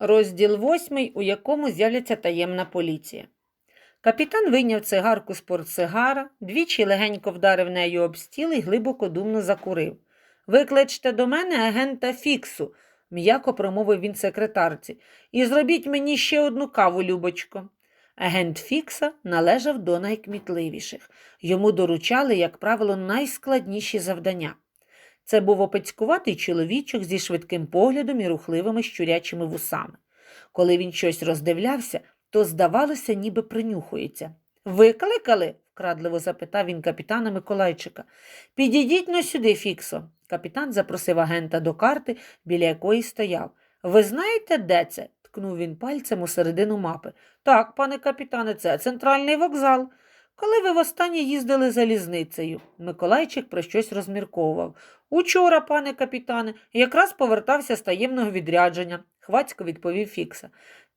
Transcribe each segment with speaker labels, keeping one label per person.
Speaker 1: Розділ восьмий, у якому з'являться таємна поліція. Капітан вийняв цигарку з портсигара, двічі легенько вдарив нею об стіл і глибоко думно закурив. Викличте до мене агента Фіксу, м'яко промовив він секретарці, і зробіть мені ще одну каву, Любочко. Агент Фікса належав до найкмітливіших. Йому доручали, як правило, найскладніші завдання. Це був опецькуватий чоловічок зі швидким поглядом і рухливими щурячими вусами. Коли він щось роздивлявся, то, здавалося, ніби принюхується. Викликали? вкрадливо запитав він капітана Миколайчика. Підійдіть но сюди, Фіксо. Капітан запросив агента до карти, біля якої стояв. Ви знаєте, де це? ткнув він пальцем у середину мапи. Так, пане капітане, це центральний вокзал. Коли ви востаннє їздили залізницею? Миколайчик про щось розмірковував. Учора, пане капітане, якраз повертався з таємного відрядження, хвацько відповів Фікса.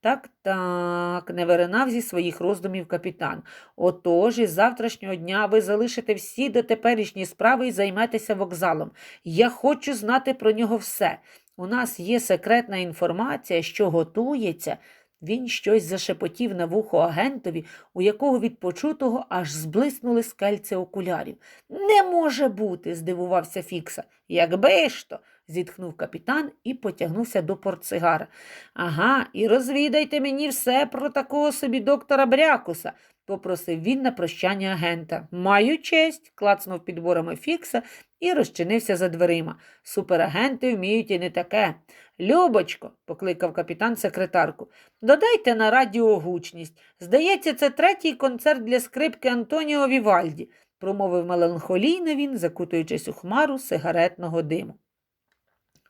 Speaker 1: Так, так, не виринав зі своїх роздумів капітан. Отож, із завтрашнього дня ви залишите всі дотеперішні справи і займетеся вокзалом. Я хочу знати про нього все. У нас є секретна інформація, що готується. Він щось зашепотів на вухо агентові, у якого від почутого аж зблиснули скальці окулярів. Не може бути, здивувався Фікса. Якби ж то, зітхнув капітан і потягнувся до портсигара. Ага, і розвідайте мені все про такого собі доктора Брякуса, попросив він на прощання агента. Маю честь, клацнув підборами Фікса і розчинився за дверима. Суперагенти вміють і не таке. Любочко, покликав капітан секретарку, додайте на радіо гучність. Здається, це третій концерт для скрипки Антоніо Вівальді, промовив меланхолійно він, закутуючись у хмару сигаретного диму.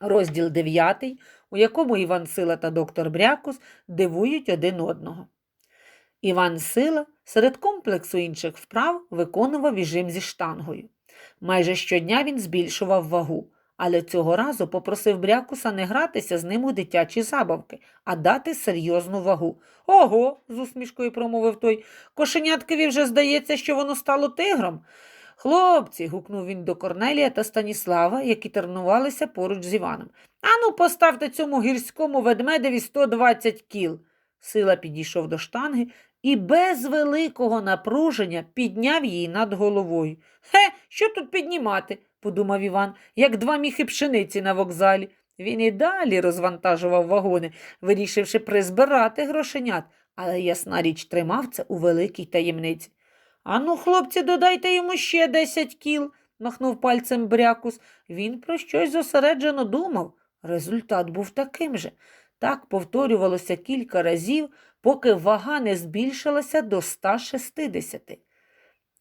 Speaker 1: Розділ дев'ятий, у якому Іван Сила та доктор Брякус дивують один одного. Іван Сила серед комплексу інших вправ виконував іжим зі штангою. Майже щодня він збільшував вагу, але цього разу попросив Брякуса не гратися з ним у дитячі забавки, а дати серйозну вагу. Ого, з усмішкою промовив той. Кошеняткові вже здається, що воно стало тигром. Хлопці, гукнув він до Корнелія та Станіслава, які тренувалися поруч з Іваном. Ану, поставте цьому гірському ведмедеві 120 кіл. Сила підійшов до штанги і без великого напруження підняв її над головою. Хе, що тут піднімати? Подумав Іван, як два міхи пшениці на вокзалі. Він і далі розвантажував вагони, вирішивши призбирати грошенят, але ясна річ тримав це у великій таємниці. Ану, хлопці, додайте йому ще десять кіл, махнув пальцем брякус. Він про щось зосереджено думав. Результат був таким же. Так повторювалося кілька разів, поки вага не збільшилася до 160.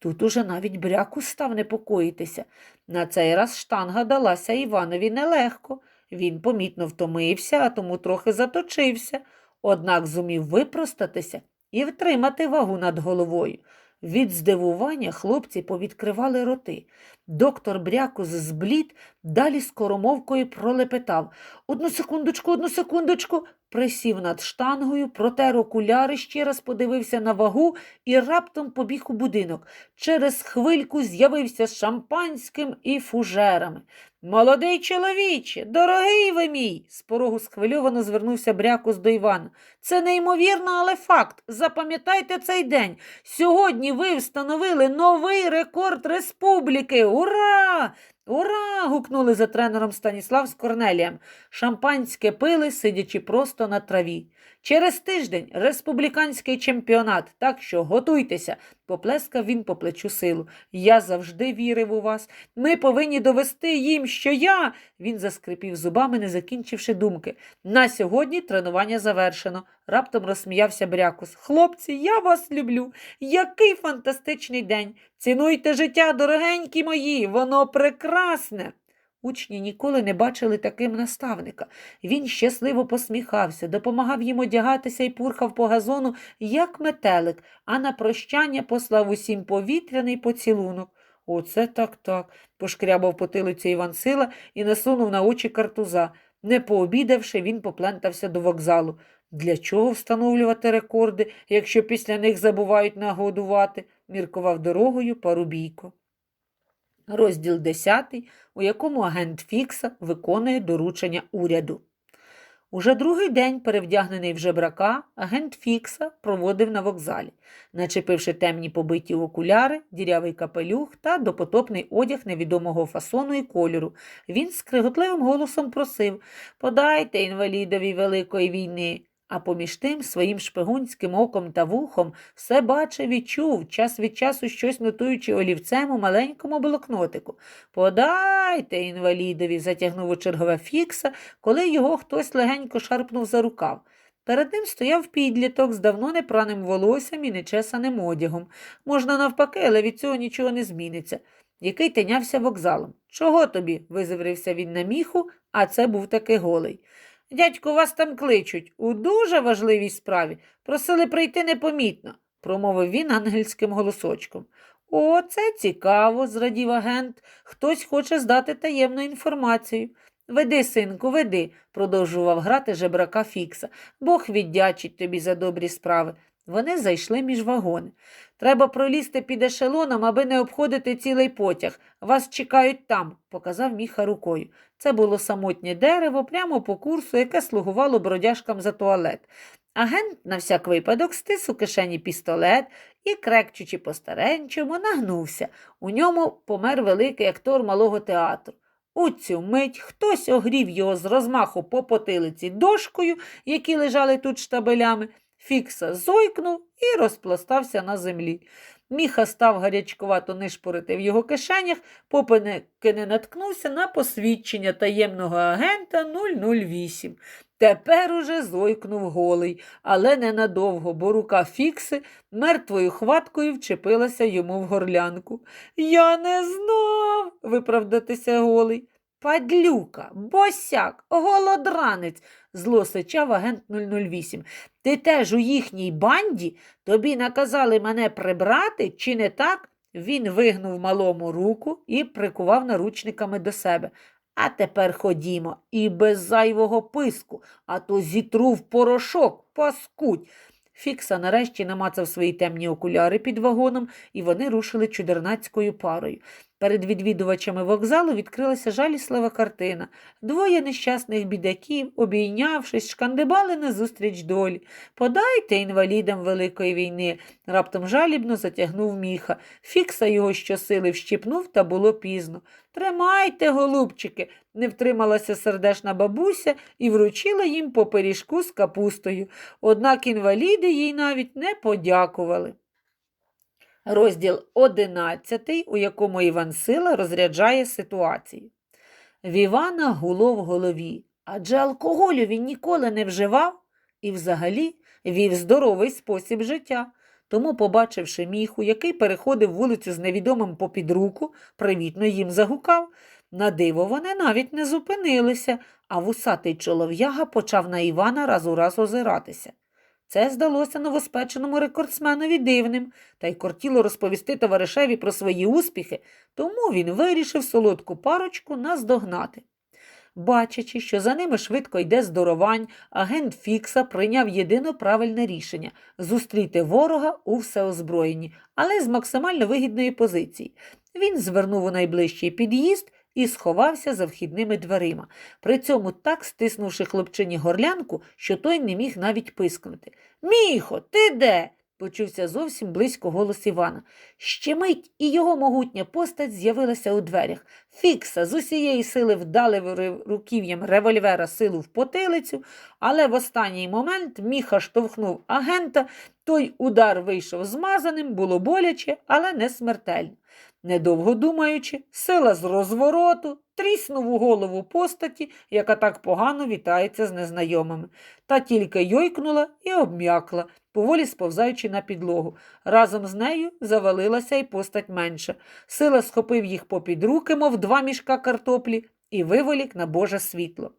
Speaker 1: Тут уже навіть брякус став непокоїтися. На цей раз штанга далася Іванові нелегко. Він помітно втомився, а тому трохи заточився, однак зумів випростатися і втримати вагу над головою. Від здивування хлопці повідкривали роти. Доктор Брякус зблід, далі скоромовкою пролепетав. Одну секундочку, одну секундочку. Присів над штангою, протер окуляри, ще раз подивився на вагу і раптом побіг у будинок. Через хвильку з'явився з шампанським і фужерами. Молодий чоловіче, дорогий ви мій, з порогу схвильовано звернувся Брякус до Івана. Це неймовірно, але факт. Запам'ятайте цей день. Сьогодні ви встановили новий рекорд республіки. Ура! Ура! гукнули за тренером Станіслав з Корнелієм. Шампанське пили, сидячи просто на траві. Через тиждень республіканський чемпіонат, так що готуйтеся, поплескав він по плечу силу. Я завжди вірив у вас. Ми повинні довести їм, що я. Він заскрипів зубами, не закінчивши думки. На сьогодні тренування завершено. Раптом розсміявся Брякус. Хлопці, я вас люблю. Який фантастичний день. Цінуйте життя, дорогенькі мої, воно прекрасне. Учні ніколи не бачили таким наставника. Він щасливо посміхався, допомагав їм одягатися і пурхав по газону, як метелик, а на прощання послав усім повітряний поцілунок. Оце так так, пошкрябав потилицю Іван Сила і насунув на очі картуза. Не пообідавши, він поплентався до вокзалу. Для чого встановлювати рекорди, якщо після них забувають нагодувати? міркував дорогою Парубійко. Розділ 10, у якому агент Фікса виконує доручення уряду. Уже другий день, перевдягнений в жебрака, агент Фікса проводив на вокзалі, начепивши темні побиті окуляри, дірявий капелюх та допотопний одяг невідомого фасону і кольору. Він з криготливим голосом просив Подайте інвалідові Великої війни. А поміж тим своїм шпигунським оком та вухом все бачив і чув, час від часу щось нотуючи олівцем у маленькому блокнотику. Подайте інвалідові, затягнув у чергове фікса, коли його хтось легенько шарпнув за рукав. Перед ним стояв підліток з давно непраним волоссям і нечесаним одягом. Можна навпаки, але від цього нічого не зміниться. Який тинявся вокзалом. Чого тобі? визиврився він на міху, а це був таки голий. Дядьку, вас там кличуть у дуже важливій справі. Просили прийти непомітно, промовив він ангельським голосочком. О, це цікаво, зрадів агент. Хтось хоче здати таємну інформацію. Веди, синку, веди, продовжував грати жебрака Фікса. Бог віддячить тобі за добрі справи. Вони зайшли між вагони. Треба пролізти під ешелоном, аби не обходити цілий потяг. Вас чекають там, показав міха рукою. Це було самотнє дерево прямо по курсу, яке слугувало бродяжкам за туалет. Агент на всяк випадок стис у кишені пістолет і, крекчучи по-старенчому, нагнувся. У ньому помер великий актор малого театру. У цю мить хтось огрів його з розмаху по потилиці дошкою, які лежали тут штабелями. Фікса зойкнув і розпластався на землі. Міха став гарячкувато нишпорити в його кишенях, попинки не наткнувся на посвідчення таємного агента 008. Тепер уже зойкнув голий, але ненадовго, бо рука Фікси мертвою хваткою вчепилася йому в горлянку. Я не знав, виправдатися голий. Падлюка, босяк, голодранець, зло сичав агент 008. Ти теж у їхній банді? Тобі наказали мене прибрати, чи не так? Він вигнув малому руку і прикував наручниками до себе. А тепер ходімо, і без зайвого писку, а то зітру в порошок, паскудь. Фікса нарешті намацав свої темні окуляри під вагоном, і вони рушили чудернацькою парою. Перед відвідувачами вокзалу відкрилася жаліслива картина. Двоє нещасних бідаків, обійнявшись, шкандибали назустріч долі. Подайте інвалідам Великої війни, раптом жалібно затягнув міха. Фікса його щосили вщипнув, та було пізно. Тримайте, голубчики, не втрималася сердешна бабуся і вручила їм по пиріжку з капустою. Однак інваліди їй навіть не подякували. Розділ 11, у якому Іван Сила розряджає ситуацію. В Івана гуло в голові, адже алкоголю він ніколи не вживав і взагалі вів здоровий спосіб життя. Тому, побачивши міху, який переходив вулицю з невідомим попід руку, привітно їм загукав. На диво вони навіть не зупинилися, а вусатий чолов'яга почав на Івана раз у раз озиратися. Це здалося новоспеченому рекордсменові дивним, та й кортіло розповісти товаришеві про свої успіхи, тому він вирішив солодку парочку наздогнати. Бачачи, що за ними швидко йде здоровань, агент Фікса прийняв єдино правильне рішення зустріти ворога у всеозброєнні, але з максимально вигідної позиції. Він звернув у найближчий під'їзд і сховався за вхідними дверима, при цьому так стиснувши хлопчині горлянку, що той не міг навіть пискнути. Міхо, ти де? почувся зовсім близько голос Івана. Ще мить і його могутня постать з'явилася у дверях. Фікса з усієї сили вдали руків'ям револьвера силу в потилицю, але в останній момент міха штовхнув агента, той удар вийшов змазаним, було боляче, але не смертельно. Недовго думаючи, сила з розвороту тріснув у голову постаті, яка так погано вітається з незнайомими, та тільки йойкнула і обм'якла, поволі сповзаючи на підлогу. Разом з нею завалилася й постать менша. Сила схопив їх попід руки, мов два мішка картоплі, і виволік на Боже світло.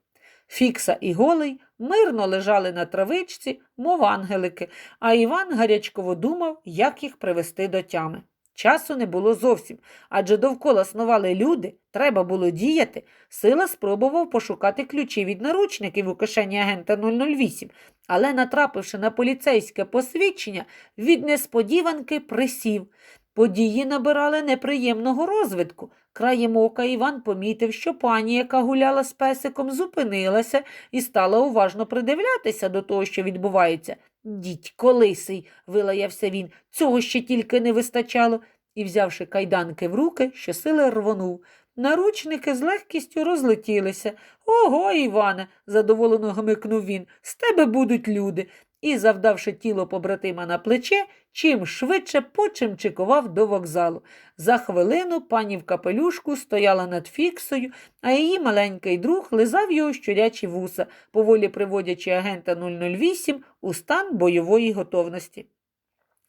Speaker 1: Фікса і голий мирно лежали на травичці, мов ангелики, а Іван гарячково думав, як їх привести до тями. Часу не було зовсім, адже довкола снували люди, треба було діяти. Сила спробував пошукати ключі від наручників у кишені агента 008, але, натрапивши на поліцейське посвідчення, від несподіванки присів. Події набирали неприємного розвитку. Краєм ока Іван помітив, що пані, яка гуляла з песиком, зупинилася і стала уважно придивлятися до того, що відбувається. Дідько лисий, вилаявся він, цього ще тільки не вистачало, і, взявши кайданки в руки, щосили рвонув. Наручники з легкістю розлетілися. Ого, Іване, задоволено гмикнув він, з тебе будуть люди. І, завдавши тіло побратима на плече, чим швидше почимчикував до вокзалу. За хвилину пані в капелюшку стояла над фіксою, а її маленький друг лизав його щурячі вуса, поволі приводячи агента 008 у стан бойової готовності.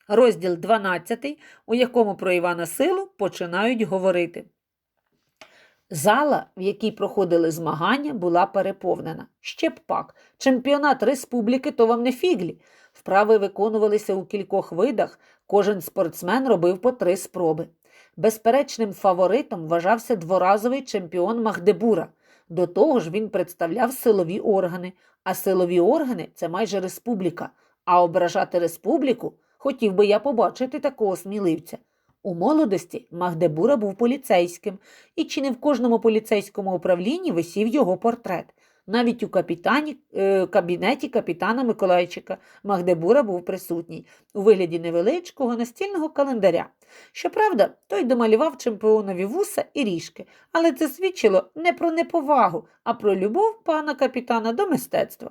Speaker 1: Розділ 12, у якому про Івана Силу починають говорити. Зала, в якій проходили змагання, була переповнена. Ще. Чемпіонат республіки то вам не фіглі. Вправи виконувалися у кількох видах, кожен спортсмен робив по три спроби. Безперечним фаворитом вважався дворазовий чемпіон Магдебура. До того ж, він представляв силові органи, а силові органи це майже республіка. А ображати республіку хотів би я побачити такого сміливця. У молодості Магдебура був поліцейським, і чи не в кожному поліцейському управлінні висів його портрет. Навіть у капітані, е, кабінеті капітана Миколайчика Магдебура був присутній у вигляді невеличкого настільного календаря. Щоправда, той домалював чемпіонові вуса і ріжки, але це свідчило не про неповагу, а про любов пана капітана до мистецтва.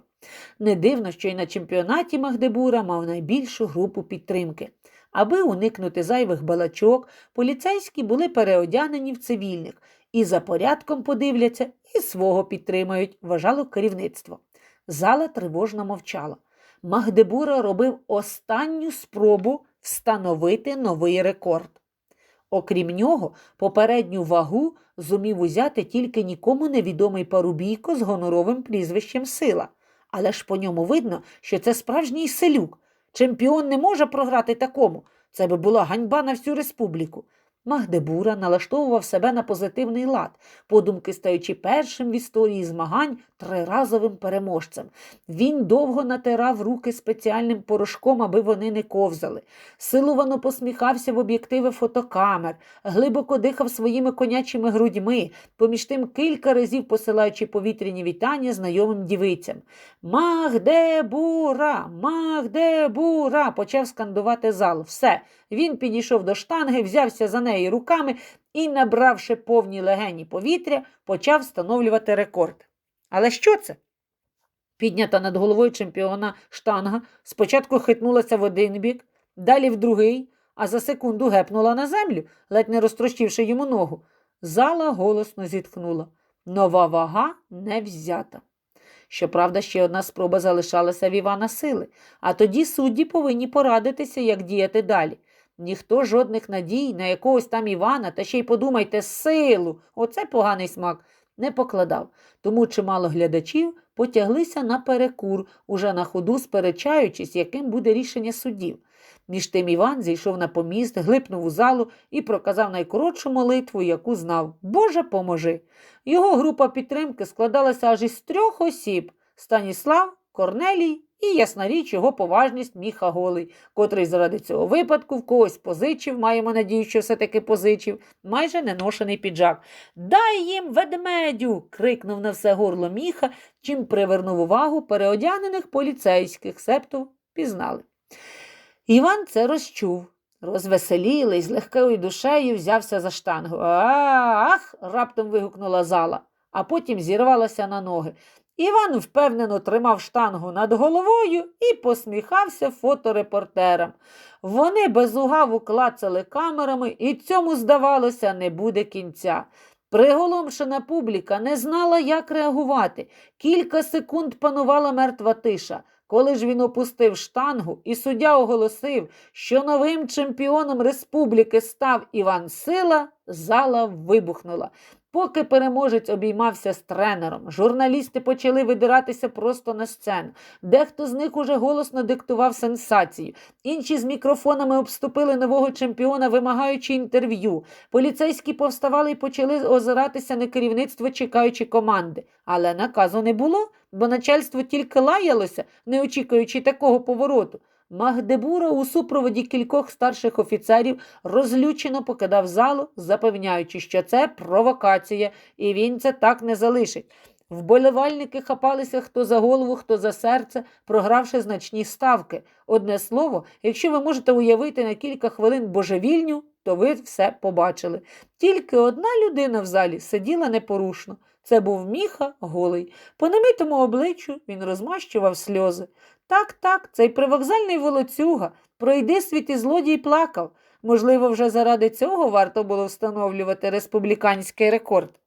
Speaker 1: Не дивно, що й на чемпіонаті Магдебура мав найбільшу групу підтримки. Аби уникнути зайвих балачок, поліцейські були переодягнені в цивільних і за порядком подивляться, і свого підтримають, вважало керівництво. Зала тривожно мовчала. Магдебура робив останню спробу встановити новий рекорд. Окрім нього, попередню вагу зумів узяти тільки нікому невідомий парубійко з гоноровим прізвищем Сила. Але ж по ньому видно, що це справжній селюк. Чемпіон не може програти такому. Це би була ганьба на всю республіку. Магдебура налаштовував себе на позитивний лад, подумки стаючи першим в історії змагань триразовим переможцем. Він довго натирав руки спеціальним порошком, аби вони не ковзали. Силувано посміхався в об'єктиви фотокамер, глибоко дихав своїми конячими грудьми, поміж тим кілька разів посилаючи повітряні вітання знайомим дівицям. Магдебура, Магдебура, почав скандувати зал. Все. Він підійшов до штанги, взявся за неї руками і, набравши повні легені повітря, почав встановлювати рекорд. Але що це? Піднята над головою чемпіона штанга спочатку хитнулася в один бік, далі в другий, а за секунду гепнула на землю, ледь не розтрощивши йому ногу. Зала голосно зітхнула. Нова вага не взята. Щоправда, ще одна спроба залишалася в Івана сили, а тоді судді повинні порадитися, як діяти далі. Ніхто жодних надій на якогось там Івана, та ще й подумайте, силу, оце поганий смак, не покладав. Тому чимало глядачів потяглися на перекур, уже на ходу сперечаючись, яким буде рішення суддів. Між тим Іван зійшов на поміст, глипнув у залу і проказав найкоротшу молитву, яку знав Боже поможи. Його група підтримки складалася аж із трьох осіб Станіслав, Корнелій і, ясна річ, його поважність Міха Голий, котрий заради цього випадку в когось позичив, маємо надію, що все-таки позичив, майже неношений піджак. Дай їм ведмедю. крикнув на все горло міха, чим привернув увагу переодягнених поліцейських, септу пізнали. Іван це розчув. Розвеселілий, з легкою душею взявся за штангу. Ах. раптом вигукнула зала, а потім зірвалася на ноги. Іван впевнено тримав штангу над головою і посміхався фоторепортерам. Вони без угаву клацали камерами, і цьому, здавалося, не буде кінця. Приголомшена публіка не знала, як реагувати. Кілька секунд панувала мертва тиша. Коли ж він опустив штангу, і суддя оголосив, що новим чемпіоном республіки став Іван Сила, зала вибухнула. Поки переможець обіймався з тренером, журналісти почали видиратися просто на сцену. Дехто з них уже голосно диктував сенсацію. Інші з мікрофонами обступили нового чемпіона, вимагаючи інтерв'ю. Поліцейські повставали і почали озиратися на керівництво, чекаючи команди. Але наказу не було, бо начальство тільки лаялося, не очікуючи такого повороту. Магдебура у супроводі кількох старших офіцерів розлючено покидав залу, запевняючи, що це провокація, і він це так не залишить. Вболівальники хапалися хто за голову, хто за серце, програвши значні ставки. Одне слово, якщо ви можете уявити на кілька хвилин божевільню, то ви все побачили. Тільки одна людина в залі сиділа непорушно. Це був міха голий. По немитому обличчю він розмащував сльози. Так, так, цей привокзальний волоцюга. Пройди світ і злодій плакав. Можливо, вже заради цього варто було встановлювати республіканський рекорд.